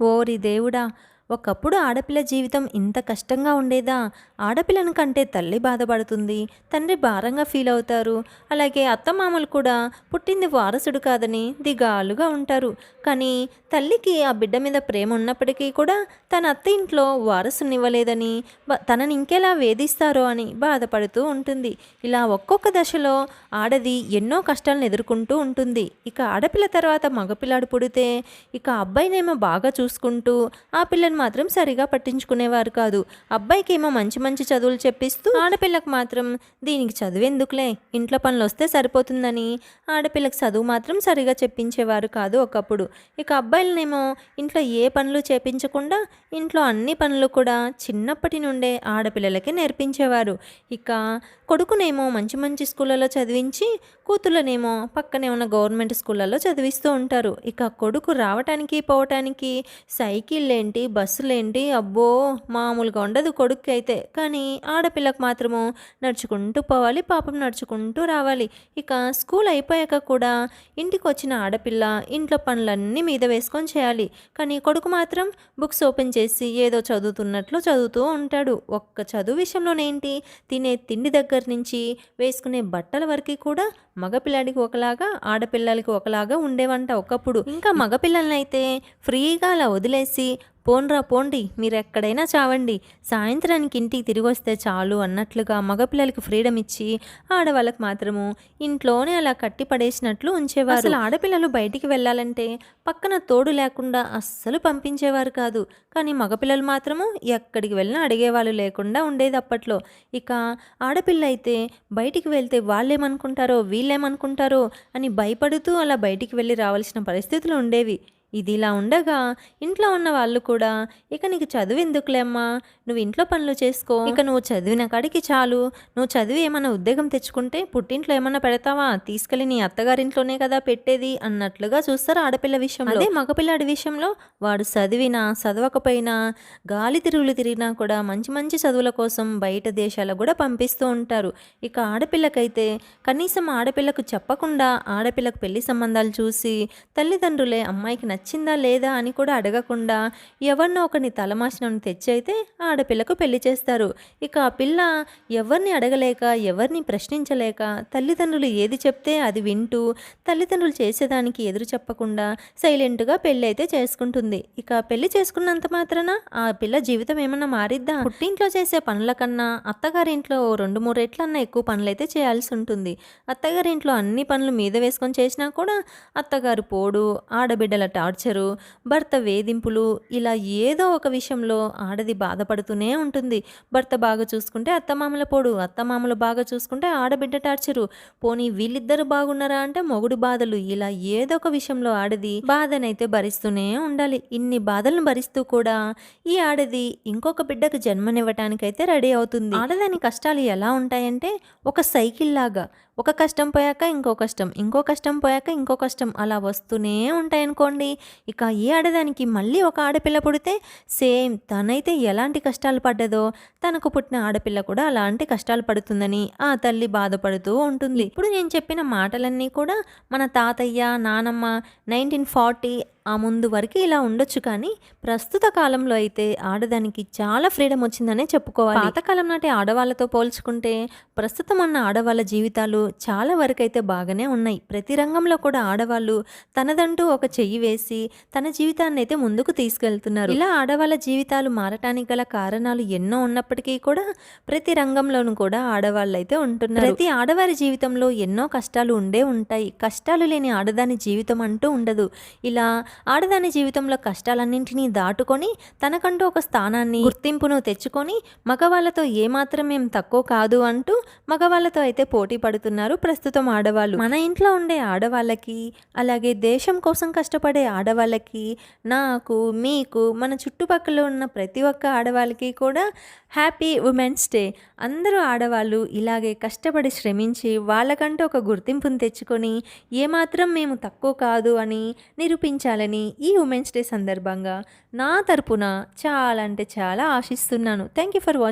ఓరి దేవుడా ఒకప్పుడు ఆడపిల్ల జీవితం ఇంత కష్టంగా ఉండేదా? ఆడపిల్లను కంటే తల్లి బాధపడుతుంది తండ్రి భారంగా ఫీల్ అవుతారు. అలాగే అత్తమామలు కూడా పుట్టింది వారసుడు కాదని దిగాలుగా ఉంటారు. కానీ తల్లికి ఆ బిడ్డ మీద ప్రేమ ఉన్నప్పటికీ కూడా తన అత్త ఇంట్లో వారసునివ్వలేదని తనని ఇంకెలా వేధిస్తారో అని బాధపడుతూ ఉంటుంది. ఇలా ఒక్కొక్క దశలో ఆడది ఎన్నో కష్టాలను ఎదుర్కొంటూ ఉంటుంది. ఇక ఆడపిల్ల తర్వాత మగపిల్లాడు పుడితే ఇక అబ్బాయినేమో బాగా చూసుకుంటూ ఆ పిల్లని మాత్రం సరిగా పట్టించుకునేవారు కాదు. అబ్బాయికి ఏమో మంచి మంచి చదువులు చెప్పిస్తూ ఆడపిల్లకు మాత్రం దీనికి చదువు ఎందుకులే? ఇంట్లో పనులు వస్తే సరిపోతుందని. ఆడపిల్లకు చదువు మాత్రం సరిగా చెప్పించేవారు కాదు ఒకప్పుడు. ఇక అబ్బాయిలనేమో ఇంట్లో ఏ పనులు చేపించకుండా ఇంట్లో అన్ని పనులు కూడా చిన్నప్పటి నుండే ఆడపిల్లలకి నేర్పించేవారు. ఇక కొడుకునేమో మంచి మంచి స్కూళ్ళలో చదివించి కూతుళ్ళనేమో పక్కనే ఉన్న గవర్నమెంట్ స్కూళ్ళలో చదివిస్తూ ఉంటారు. ఇక కొడుకు రావటానికి పోవటానికి సైకిల్ ఏంటి బస్సులేంటి? అబ్బో మామూలుగా ఉండదు కొడుక్కి అయితే. కానీ ఆడపిల్లకు మాత్రము నడుచుకుంటూ పోవాలి పాపం నడుచుకుంటూ రావాలి. ఇక స్కూల్ అయిపోయాక కూడా ఇంటికి వచ్చిన ఆడపిల్ల ఇంట్లో పనులన్నీ మీద వేసుకొని చేయాలి. కానీ కొడుకు మాత్రం బుక్స్ ఓపెన్ చేసి ఏదో చదువుతున్నట్లు చదువుతూ ఉంటాడు. ఒక్క చదువు విషయంలోనేంటి? తినే తిండి దగ్గర నుంచి వేసుకునే బట్టల వరకు కూడా మగపిల్లాడికి ఒకలాగా ఆడపిల్లలకి ఒకలాగా ఉండేవంట ఒకప్పుడు. ఇంకా మగపిల్లలనైతే అయితే ఫ్రీగా అలా వదిలేసి పోన్రా పోండి మీరు ఎక్కడైనా చావండి. సాయంత్రానికి ఇంటికి తిరిగి వస్తే చాలు అన్నట్లుగా మగపిల్లలకి ఫ్రీడమ్ ఇచ్చి ఆడవాళ్ళకి మాత్రము ఇంట్లోనే అలా కట్టి పడేసినట్లు ఉంచేవారు. అసలు ఆడపిల్లలు బయటికి వెళ్ళాలంటే పక్కన తోడు లేకుండా అస్సలు పంపించేవారు కాదు. కానీ మగపిల్లలు మాత్రము ఎక్కడికి వెళ్ళినా అడిగేవాళ్ళు లేకుండా ఉండేది అప్పట్లో. ఇక ఆడపిల్ల అయితే బయటికి వెళ్తే వాళ్ళేమనుకుంటారో వీళ్ళేమనుకుంటారో అని భయపడుతూ అలా బయటికి వెళ్ళి రావాల్సిన పరిస్థితులు ఉండేవి. ఇది ఇలా ఉండగా ఇంట్లో ఉన్న వాళ్ళు కూడా ఇక నీకు చదువు ఎందుకులేమ్మా నువ్వు ఇంట్లో పనులు చేసుకో. ఇక నువ్వు చదివిన కాడికి చాలు. నువ్వు చదివి ఏమైనా ఉద్యోగం తెచ్చుకుంటే పుట్టింట్లో ఏమైనా పెడతావా? తీసుకెళ్ళి నీ అత్తగారింట్లోనే కదా పెట్టేది అన్నట్లుగా చూస్తారు ఆడపిల్ల విషయంలో. అదే మగపిల్లాడి విషయంలో వాడు చదివినా చదవకపోయినా గాలి తిరుగులు తిరిగినా కూడా మంచి మంచి చదువుల కోసం బయట దేశాలకు కూడా పంపిస్తూ ఉంటారు. ఇక ఆడపిల్లకైతే కనీసం ఆడపిల్లకు చెప్పకుండా ఆడపిల్లకు పెళ్ళి సంబంధాలు చూసి తల్లిదండ్రులే అమ్మాయికి నచ్చిందా లేదా అని కూడా అడగకుండా ఎవరినో ఒకరిని తలమాసినను తెచ్చి అయితే ఆడపిల్లకు పెళ్ళి చేస్తారు. ఇక ఆ పిల్ల ఎవరిని అడగలేక ఎవరిని ప్రశ్నించలేక తల్లిదండ్రులు ఏది చెప్తే అది వింటూ తల్లిదండ్రులు చేసేదానికి ఎదురు చెప్పకుండా సైలెంట్గా పెళ్ళి అయితే చేసుకుంటుంది. ఇక పెళ్ళి చేసుకున్నంత మాత్రాన ఆ పిల్ల జీవితం ఏమన్నా మారిద్దా? పుట్టింట్లో చేసే పనుల కన్నా అత్తగారింట్లో రెండు మూడు రెట్లన్నా ఎక్కువ పనులైతే చేయాల్సి ఉంటుంది. అత్తగారింట్లో అన్ని పనులు మీద వేసుకొని చేసినా కూడా అత్తగారు పోడు ఆడబిడ్డల టార్చరు భర్త వేధింపులు ఇలా ఏదో ఒక విషయంలో ఆడది బాధపడుతూనే ఉంటుంది. భర్త బాగా చూసుకుంటే అత్తమామల పోడు అత్తమామలు బాగా చూసుకుంటే ఆడబిడ్డ టార్చరు. పోనీ వీళ్ళిద్దరు బాగున్నారా అంటే మొగుడు బాధలు. ఇలా ఏదో ఒక విషయంలో ఆడది బాధనైతే భరిస్తూనే ఉండాలి. ఇన్ని బాధలను భరిస్తూ కూడా ఈ ఆడది ఇంకొక బిడ్డకు జన్మనివ్వటానికైతే రెడీ అవుతుంది. ఆడదాని కష్టాలు ఎలా ఉంటాయంటే ఒక సైకిల్ లాగా ఒక కష్టం పోయాక ఇంకో కష్టం ఇంకో కష్టం పోయాక ఇంకో కష్టం. అలా వస్తూనే ఉంటాయనుకోండి. ఇక ఈ ఆడదానికి మళ్ళీ ఒక ఆడపిల్ల పుడితే సేమ్ తనైతే ఎలాంటి కష్టాలు పడ్డదో తనకు పుట్టిన ఆడపిల్ల కూడా అలాంటి కష్టాలు పడుతుందని ఆ తల్లి బాధపడుతూ ఉంటుంది. ఇప్పుడు నేను చెప్పిన మాటలన్నీ కూడా మన తాతయ్య నానమ్మ నైన్టీన్ ఫార్టీ ఆ ముందు వరకు ఇలా ఉండొచ్చు కానీ ప్రస్తుత కాలంలో అయితే ఆడదానికి చాలా ఫ్రీడమ్ వచ్చిందనే చెప్పుకోవాలి. పాతకాలం నాటి ఆడవాళ్ళతో పోల్చుకుంటే ప్రస్తుతం ఉన్న ఆడవాళ్ళ జీవితాలు చాలా వరకు అయితే బాగానే ఉన్నాయి. ప్రతి రంగంలో కూడా ఆడవాళ్ళు తనదంటూ ఒక చెయ్యి వేసి తన జీవితాన్ని అయితే ముందుకు తీసుకెళ్తున్నారు. ఇలా ఆడవాళ్ళ జీవితాలు మారటానికి గల కారణాలు ఎన్నో ఉన్నప్పటికీ కూడా ప్రతి రంగంలోనూ కూడా ఆడవాళ్ళు అయితే ఉంటున్నారు. ప్రతి ఆడవారి జీవితంలో ఎన్నో కష్టాలు ఉండే ఉంటాయి. కష్టాలు లేని ఆడదాని జీవితం అంటూ ఉండదు. ఇలా ఆడదాని జీవితంలో కష్టాలన్నింటినీ దాటుకొని తనకంటూ ఒక స్థానాన్ని గుర్తింపును తెచ్చుకొని మగవాళ్ళతో ఏమాత్రం ఏం తక్కువ కాదు అంటూ మగవాళ్ళతో అయితే పోటీ పడుతున్నారు ప్రస్తుతం ఆడవాళ్ళు. మన ఇంట్లో ఉండే ఆడవాళ్ళకి అలాగే దేశం కోసం కష్టపడే ఆడవాళ్ళకి నాకు మీకు మన చుట్టుపక్కల ఉన్న ప్రతి ఒక్క ఆడవాళ్ళకి కూడా హ్యాపీ ఉమెన్స్ డే. అందరూ ఆడవాళ్ళు ఇలాగే కష్టపడి శ్రమించి వాళ్ళకంటూ ఒక గుర్తింపును తెచ్చుకొని ఏమాత్రం మేము తక్కువ కాదు అని నిరూపించాలని ఈ ఉమెన్స్ డే సందర్భంగా నా తరపున చాలా అంటే చాలా ఆశిస్తున్నాను. Thank you for watching